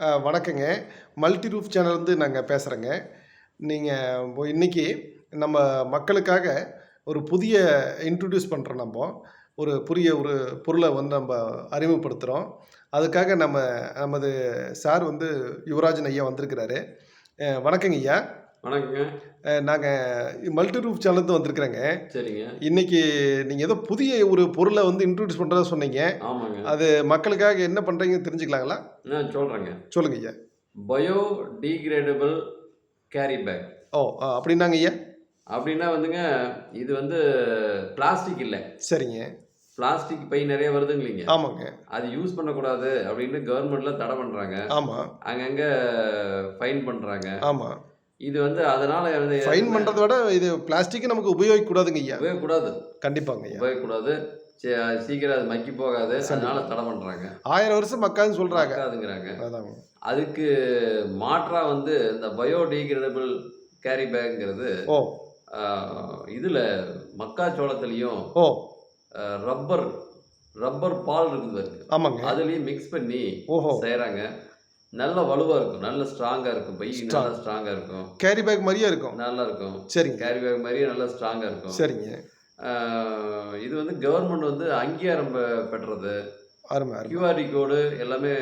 வணக்கங்க. Multi roof சேனல்லேருந்து நாங்கள் பேசுகிறேங்க நீங்கள் இன்றைக்கி நம்ம மக்களுக்காக ஒரு புதிய இன்ட்ரடியூஸ் பண்ணுறோம் நம்ம ஒரு புதிய ஒரு பொருளை வந்து நம்ம அறிமுகப்படுத்துகிறோம் அதுக்காக நம்ம நமது சார் வந்து யுவராஜன் ஐயா வந்திருக்கிறாரு. வணக்கங்க ஐயா. வணக்கங்க. அ நாங்க மல்டி ரூஃப் சேனல்லேருந்து வந்திருக்கிறேங்க. சரிங்க. இன்னைக்கு நீங்க ஏதோ புதிய ஒரு பொருள வந்து இன்ட்ரோடியூஸ் பண்றதா சொன்னீங்க. ஆமாங்க. அது மக்களுக்காக என்ன பண்றீங்கன்னு தெரிஞ்சுக்கலாங்களா? நான் சொல்றேங்க. சொல்லுங்க ஐயா. Biodegradable carry bag. ஓ! அப்படின்னாங்க ஐயா? அப்படின்னா வந்துங்க, இது வந்து பிளாஸ்டிக் இல்ல. சரிங்க. பிளாஸ்டிக் பை நெறைய வருதுங்களீங்க. ஆமாங்க. அது யூஸ் பண்ணக்கூடாது அப்படின்னு கவர்மெண்ட்ல தடை பண்றாங்க. ஆமா. அங்கங்க ஃபைன் பண்றாங்க. ஆமா. இது வந்து அதனால ஃபைன் பண்றத விட இது பிளாஸ்டிக்க நமக்கு உபயோகிக்க கூடாதுங்க ஐயா. உபயோகக்கூடாது. கண்டிப்பாங்க ஐயா. உபயோகக்கூடாது. சீக்கிரம் அது மக்கி போகாது. அதனால தடை பண்றாங்க. 1000 வருஷம் மக்காதுன்னு சொல்றாங்க. மக்காதுங்கிறாங்க. அதாங்க. அதுக்கு மாற்றா வந்து இந்த பயோ டிகிரேடபிள் கேரி பேக்ங்கிறது ஓ! இதுல மக்காச்சோளத்துலயும் ஓ! ரப்பர் ரப்பர் பால் இருக்குது ஆமாங்க. அதுலயும் மிக்ஸ் பண்ணி ஓஹோ! நல்ல வலுவா இருக்கும் நல்ல ஸ்ட்ராங்கா இருக்கும் பை. நல்லா ஸ்ட்ராங்கா இருக்கும் கேரி பேக் மாரியே இருக்கும். நல்லா இருக்கும் சரிங்க. கேரி பேக் மாதிரியே நல்லா ஸ்ட்ராங்கா இருக்கும் சரிங்க. இது வந்து கவர்மெண்ட் வந்து அங்கீகாரம் பெற்றது. கியூஆர்டி கோடு எல்லாமே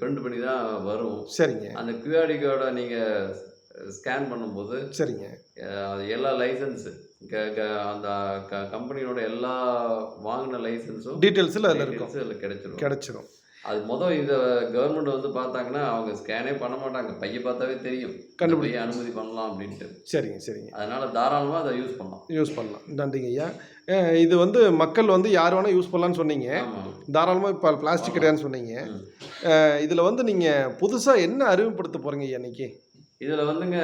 பிரிண்ட் பண்ணி தான் வரும் சரிங்க. அந்த கியூஆர்டி கோடை நீங்கள் ஸ்கேன் பண்ணும்போது சரிங்க. எல்லா லைசன்ஸு அந்த கம்பெனியோட எல்லா வாங்கின லைசன்ஸும் டீட்டெயில்ஸ்ல அதுல இருக்கும். அதில் கிடைச்சிரும் கிடைச்சிரும். அது மொதல் இதை கவர்மெண்ட் வந்து பார்த்தாங்கன்னா அவங்க ஸ்கேனே பண்ண மாட்டாங்க பையை பார்த்தாவே தெரியும் இந்த கண்டுபிடி- பையை அனுமதி பண்ணலாம் அப்படின்ட்டு சரிங்க, சரிங்க. அதனால தாராளமாக அதை யூஸ் பண்ணலாம் யூஸ் பண்ணலாம். நன்றிங்க ஐயா. இது வந்து மக்கள் வந்து யார் வேணா யூஸ் பண்ணலாம்னு சொன்னீங்க. ஆமாம் தாராளமா இப்ப பிளாஸ்டிக் கிடையாதுன்னு சொன்னீங்க. இதுல வந்து நீங்க புதுசா என்ன அறிமுகப்படுத்த போறீங்க ஐயா இன்னைக்கு? இதில் வந்துங்க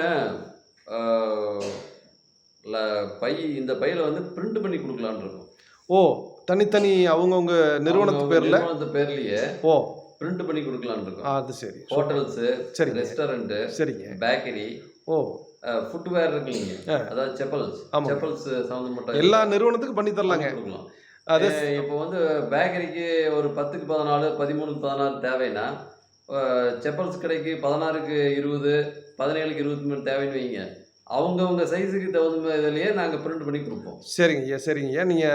பை இந்த பையில வந்து பிரிண்ட் பண்ணி கொடுக்கலான்னு இருக்கும் ஓ! தனித்தனி அவங்கவங்க நிறுவனத்து பேர்ல நிறுவனத்து பேர்லயே ஓ! பிரிண்ட் பண்ணி கொடுக்கலான்னு ஆ, இருக்கும் அது சரி. ஹோட்டல்ஸு சரிங்க. ரெஸ்டாரண்ட்டு சரிங்க. பேக்கரி ஓ! ஃபுட்வேர் இருக்குங்க. அதாவது செப்பல்ஸ். செப்பல்ஸ் சம்மந்தப்பட்ட எல்லா நிறுவனத்துக்கும் பண்ணி தரலாங்க. அது இப்போ வந்து பேக்கரிக்கு ஒரு பத்துக்கு பதினாலு பதிமூணுக்கு பதினாறு தேவைன்னா செப்பல்ஸ் கடைக்கு பதினாறுக்கு இருபது பதினேழுக்கு இருபத்தி மூணு தேவைன்னு வைங்க அவங்கவுங்க சைஸுக்கு தகுந்த மாதிரி இதுலயே நாங்கள் பிரிண்ட் பண்ணி கொடுப்போம் சரிங்க ஐயா, சரிங்க ஐயா. நீங்க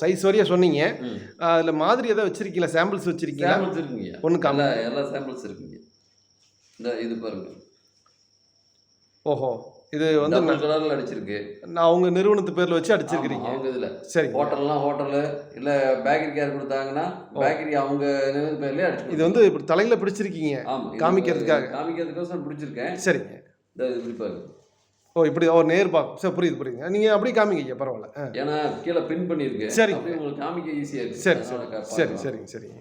சைஸ் வரையா சொன்னீங்க. அதுல மாதிரி ஏதாவது வச்சிருக்கீங்களா? சாம்பிள்ஸ் வச்சிருக்கீங்களா? சாம்பிள்ஸ் இருக்குங்க ஒண்ணு காமி எல்லா சாம்பிள்ஸ் இருக்குங்க இந்த இது பாருங்க ஓஹோ! இது வந்து கலர்ல அடிச்சிருக்கு நான் அவங்க நிறுவனத்து பேர்ல வச்சு அடிச்சிருக்கிறீங்க. அவங்க இதுல சரிங்க. ஹோட்டல்லாம் ஹோட்டலு இல்ல பேக்கரி கேர் கொடுத்தாங்கன்னா பேக்கரி அவங்க நிறுவன பேர்லயே அடிச்சு இது வந்து இப்படி தலையில பிடிச்சிருக்கீங்க. ஆமா இது காமிக்கிறதுக்காக. காமிக்கிறதுக்கோசரம் பிடிச்சிருக்கேன் சரிங்க. இந்த இது இப்படி பாருங்க ஓ! இப்படி ஓ நேர் பா சரி புரியுது, புரியுதுங்க. நீங்க அப்படியே காமிங்க ஐயா பரவாயில்ல. ஏன்னா கீழே பின் பண்ணியிருக்கு. அப்படியே உங்களுக்கு காமிக்க ஈஸியா இருக்கு சரி, சரி. சரி. சரிங்க, சரிங்க.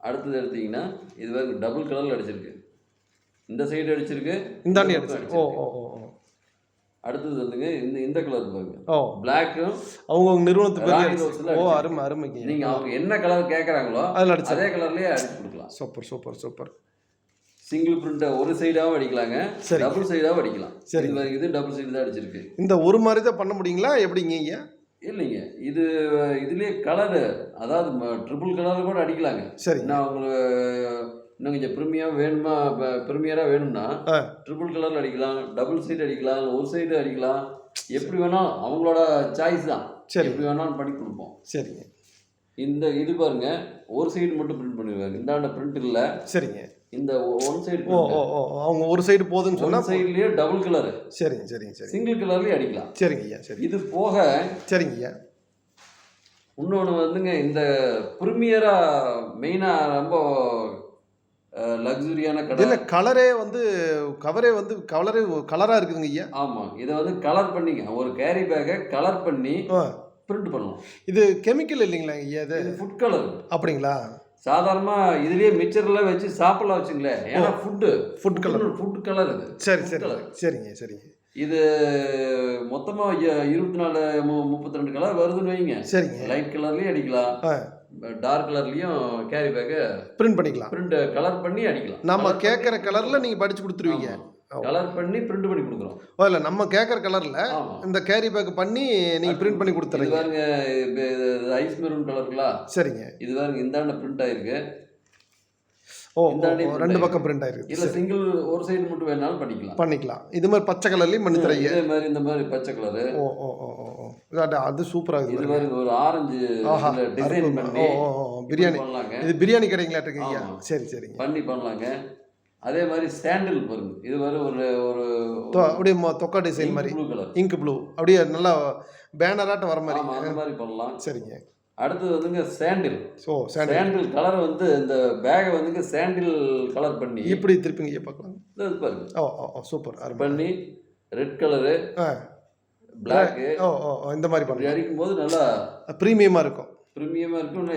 அடுத்தது எடுத்தீங்கன்னா இது வந்து டபுள் கலர்ல அடிச்சிருக்கு இந்த சைடு அடிச்சிருக்கு இந்தாண்டி அடிச்சிருக்கு. ஓ ஓ ஓ. அடுத்தது வந்துங்க இந்த இந்த கலர் பாருங்க ஓ! பிளாக்கும் நிறுவனத்து ராணி அடிச்சு. ரோஸ்ல ஓ. அருமை, அருமைங்க. நீங்க அவங்க என்ன கலர் கேக்குறாங்களோ அதுல அடிச்சு. அதே கலர்லயே அடிச்சு கொடுக்கலாம் சூப்பர், சூப்பர், சூப்பர். சிங்கிள் பிரிண்ட ஒரு சைடாவும் அடிக்கலாங்க சரி. டபுள் சைடாவும் அடிக்கலாம் சரி. இது டபுள் சைடு தான் அடிச்சிருக்கு இந்த ஒரு மாதிரி தான் பண்ண முடியுங்களா? எப்படிங்க ஐயா? இல்லைங்க இது இதுலயே கலரு அதாவது ட்ரிபிள் கலர் கூட அடிக்கலாங்க சரிங்க. நான் உங்களுக்கு இன்னும் கொஞ்சம் ப்ரீமியா வேணுமா ப்ரீமியராக வேணும்னா. ட்ரிபிள் கலரில் அடிக்கலாம் டபுள் சைடு அடிக்கலாம் ஒரு சைடு அடிக்கலாம் எப்படி வேணாலும் அவங்களோட சாய்ஸ் தான் சரி. எப்படி வேணாலும் பண்ணி கொடுப்போம் சரிங்க. இந்த இது பாருங்க ஒரு சைடு மட்டும் பிரிண்ட் பண்ணிடுவாங்க இந்தாண்ட பிரிண்ட் இல்லை சரிங்க. இந்த ஒன் சைடு ஓ ஓ ஓ அவங்க ஒரு சைடு போதுன்னு சொன்னா ஒன் சைட்லயே டபுள் கலர் சரிங்க, சரிங்க, சரிங்க. சிங்கிள் கலர்லயே அடிக்கலாம் சரிங்க ஐயா, சரி. இது போக சரிங்க ஐயா. இன்னொன்று வந்துங்க இந்த ப்ரீமியரா மெயினாக ரொம்ப லக்ஸுரியான கடை இதுல கலரே வந்து கவரே வந்து கலரே கலரா இருக்குதுங்க ஐயா. ஆமாம் இதை வந்து கலர் பண்ணிங்க ஒரு கேரி பேக்கை கலர் பண்ணி. பிரிண்ட் பண்ணலாம் இது கெமிக்கல் இல்லைங்களா ஐயா இது? இது ஃபுட் கலர் அப்படிங்களா? சாதாரணமாக இதுலயே மிக்சர்லாம் வச்சு சாப்பிடலாம் வச்சுங்களேன் ஏன்னா food food colour. Food colour இது சரி, Food சரி. colour. சரிங்க, சரிங்க. இது மொத்தமாக இருபத்தி நாலு முப்பத்தி ரெண்டு கலர் வருதுன்னு வைங்க சரிங்க. லைட் கலர்லேயும் அடிக்கலாம் ஆ. டார்க் கலர்லேயும் கேரி பேக்கை பிரிண்ட் பண்ணிக்கலாம். பிரிண்ட் கலர் பண்ணி அடிக்கலாம் நம்ம Colour கேட்குற கலர்ல நீங்க படிச்சு கொடுத்துருவீங்க. கலர் பண்ணி பிரிண்ட் பண்ணி கொடுக்குறோம். ஓ இல்ல நம்ம கேட்குற கலர்ல இந்த கேரி பேக் பண்ணி நீங்க பிரிண்ட் பண்ணி இது கொடுத்துறீங்க. பாருங்க ஐஸ் மெரூன் கலருங்களா சரிங்க. இது பாருங்க இந்தாண்ட பிரிண்ட் ஆயிருக்கு. ஓ ரெண்டு. பக்கம் பிரிண்ட் ஆயிருக்கு. இல்ல சிங்கிள் ஒரு சைடு மட்டும் வேணாலும் பண்ணிக்கலாம். பண்ணிக்கலாம். இது மாதிரி பச்சை கலர்லையும் பண்ணி தரீங்க. இதே மாதிரி இந்த மாதிரி பச்சை கலரு ஓ ஓ ஓ ஓ அது சூப்பராக இது இருக்குது மாதிரி ஒரு ஆரஞ்சு டிசைன். பண்ணி ஓ ஓ பிரியாணி இது பிரியாணி கடைங்களா இருக்கீங்க. சரி சரிங்க. பண்ணி பண்ணலாங்க. அதே மாதிரி சாண்டில் பாருங்க இது மாதிரி ஒரு ஒரு அப்படியே தொக்கா டிசைன் மாதிரி. ப்ளூ கலர் இங்க் ப்ளூ அப்படியே நல்லா பேனராட்டம் வர மாதிரி. அந்த மாதிரி பண்ணலாம். சரிங்க. அடுத்தது வந்துங்க சாண்டில் ஸோ சாண்டல் கலர் வந்து இந்த பேகை வந்துங்க சாண்டில் கலர் பண்ணி. இப்படி திருப்பிங்க பார்க்கலாம் இது பாருங்க. ஓ ஓ சூப்பர். பண்ணி ரெட் கலரு பிளாக்கு ஓ ஓ இந்த மாதிரி பண்ணலாம். அடிக்கும் போது நல்லா ப்ரீமியமாக இருக்கும். ப்ரீமியமா இருக்கும்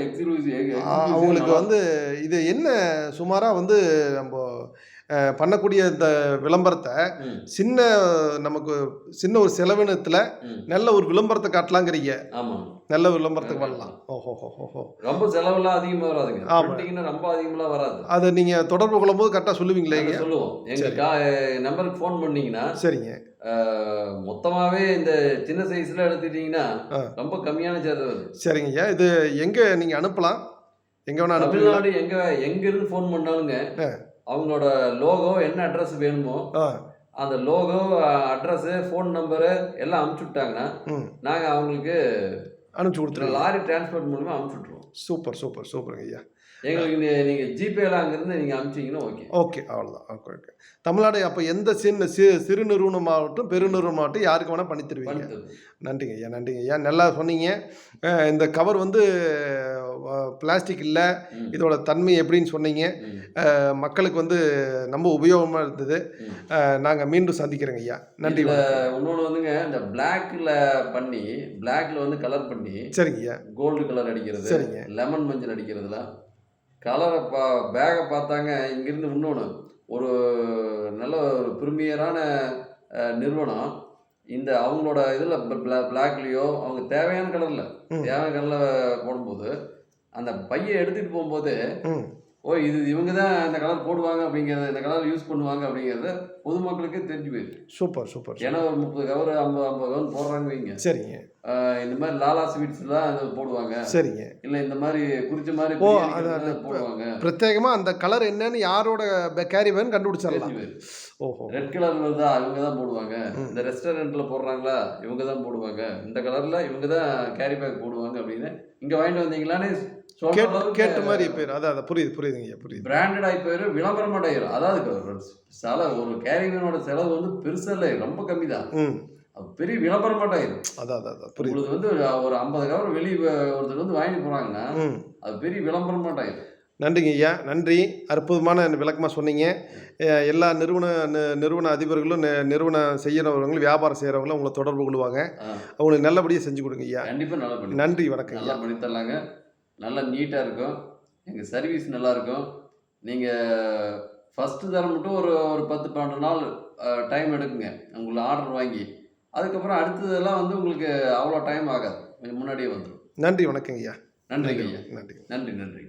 அவங்களுக்கு வந்து இது என்ன சுமாராக வந்து நம்ம பண்ணக்கூடிய இந்த விளம்பரத்தை சின்ன நமக்கு சின்ன ஒரு செலவினத்தில் நல்ல ஒரு விளம்பரத்தை காட்டலாங்கிறீங்க. ஆமா. நல்ல விளம்பரத்துக்கு பண்ணலாம் ஓஹோ ரொம்ப செலவெல்லாம் அதிகமா வராதுங்க. ஆமா. பிரிண்டிங்னா ரொம்ப அதிகமெல்லாம் வராது. அதை நீங்கள் தொடர்பு கொள்ளும்போது கரெக்டாக சொல்லுவீங்களே சொல்லுவோம். எங்க சரி. கா நம்பருக்கு ஃபோன் பண்ணீங்கன்னா சரிங்க. அஹ், மொத்தமாவே இந்த சின்ன சைஸ்ல எடுத்துட்டீங்கன்னா. ரொம்ப கம்மியான சேதம் வருது. சரிங்க. ஐயா இது எங்கே நீங்கள் அனுப்பலாம்? எங்கே வேணால் தமிழ்நாடு எங்க எங்க இருந்து ஃபோன் பண்ணாலுங்க. அவங்களோட லோகோ என்ன அட்ரஸ் வேணுமோ அந்த லோகோ அட்ரஸ் ஃபோன் நம்பரு எல்லாம் அமுச்சு விட்டாங்கன்னா ம். நாங்க அவங்களுக்கு அனுப்பிச்சி கொடுத்துருங்க லாரி டிரான்ஸ்போர்ட் மூலமா அமுச்சு விட்ருவோம் சூப்பர் சூப்பர் சூப்பருங்க ஐயா. எங்களுக்கு நீ- நீங்க ஜிபேல அங்கிருந்து நீங்க அனுப்பிச்சீங்கன்னா ஓகே. ஓகே அவ்வளோதான் ஓகே ஓகே. தமிழ்நாடு அப்போ எந்த சின்ன சி சிறு நிறுவனமாகட்டும் பெருநிறுவனமாகட்டும் யாருக்கு வேணால் பண்ணி தருவீங்க. நன்றிங்க ஐயா நன்றிங்க ஐயா. நல்லா சொன்னீங்க. இந்த கவர் வந்து பிளாஸ்டிக் இல்லை. இதோட தன்மை எப்படின்னு சொன்னீங்க. மக்களுக்கு வந்து ரொம்ப உபயோகமாக இருந்தது. நாங்கள் மீண்டும் சந்திக்கிறோங்க ஐயா. நன்றி. இன்னொன்று வந்துங்க இந்த பிளாக்ல பண்ணி பிளாக்ல வந்து கலர் பண்ணி சரிங்க ஐயா. கோல்டு கலர் அடிக்கிறது சரிங்க. லெமன் மஞ்சள் அடிக்கிறதுல கலரை பா பேகை பார்த்தாங்க. இங்கிருந்து இன்னொன்று ஒரு நல்ல ஒரு ப்ரீமியரான நிறுவனம். இந்த அவங்களோட இதில் பிளாக்லேயோ அவங்க தேவையான கலரில். தேவையான கலரில் போடும்போது அந்த பையை எடுத்துகிட்டு போகும்போது ஓ இது இவங்க தான் இந்த கலர் போடுவாங்க அப்படிங்கிறத இந்த கலர் யூஸ் பண்ணுவாங்க அப்படிங்கிறத பொதுமக்களுக்கே தெரிஞ்சு போயிடுது சூப்பர் சூப்பர் ஏன்னா ஒரு முப்பது கவர் ஐம்பது ஐம்பது கவர் போடுறாங்க வைங்க சரிங்க. இந்த மாதிரி லாலா ஸ்வீட்ஸ் தான் அது போடுவாங்க. சரிங்க. இல்ல இந்த மாதிரி குறிச்ச மாதிரி போடுவாங்க. பிரத்யேகமாக அந்த கலர் என்னன்னு யாரோட கேரி வேணும் கண்டுபிடிச்சிடலாம். ஓஹோ. ரெட் கலர் வருதா இவங்க தான் போடுவாங்க. இந்த ரெஸ்டாரண்ட்ல போடுறாங்களா இவங்க தான் போடுவாங்க. இந்த கலர்ல இவங்க தான் கேரி பேக் போடுவாங்க அப்படின்னு இங்க வாங்கிட்டு வந்தீங்களான்னு கேட்டு மாதிரி பேர். அதான் அதான். புரியுது புரியுதுங்க ஐயா புரியுது. பிராண்டட் ஆகி போயிடும் விளம்பரம் ஆயிரும் அதாவது செலவு ஒரு கேரிமேனோட செலவு வந்து பெருசா இல்லை ரொம்ப கம்மி தான் பெரிய விளம்பரம் ஆயிரும் அதான் அதான் புரியுது. உங்களுக்கு வந்து ஒரு ஐம்பது கவர் வெளியே ஒருத்தர் வந்து வாங்கிட்டு போறாங்கன்னா ம். அது பெரிய விளம்பரம் ஆயிரும் நன்றிங்க ஐயா. நன்றி. அற்புதமான விளக்கமாக சொன்னீங்க. எல்லா நிறுவன நிறுவன அதிபர்களும் நிறுவனம் செய்கிறவங்களும் வியாபாரம் செய்கிறவங்களும் உங்களை தொடர்பு கொள்வாங்க. அவங்களுக்கு நல்லபடியாக செஞ்சு கொடுங்க ஐயா. கண்டிப்பா நல்லா நன்றி வணக்கம் நல்லா ஐயா. பண்ணி தரலாங்க நல்லா நீட்டாக இருக்கும். எங்கள் சர்வீஸ் நல்லா இருக்கும் நீங்கள் ஃபஸ்ட்டு தரம் மட்டும் ஒரு ஒரு பத்து பன்னெண்டு நாள் டைம் எடுக்குங்க. உங்களை ஆர்டர் வாங்கி அதுக்கப்புறம் அடுத்ததெல்லாம் வந்து உங்களுக்கு அவ்வளோ டைம் ஆகாது. கொஞ்சம் முன்னாடியே வந்துடும் நன்றி வணக்கம் ஐயா நன்றிங்க ஐயா நன்றி. நன்றி நன்றி.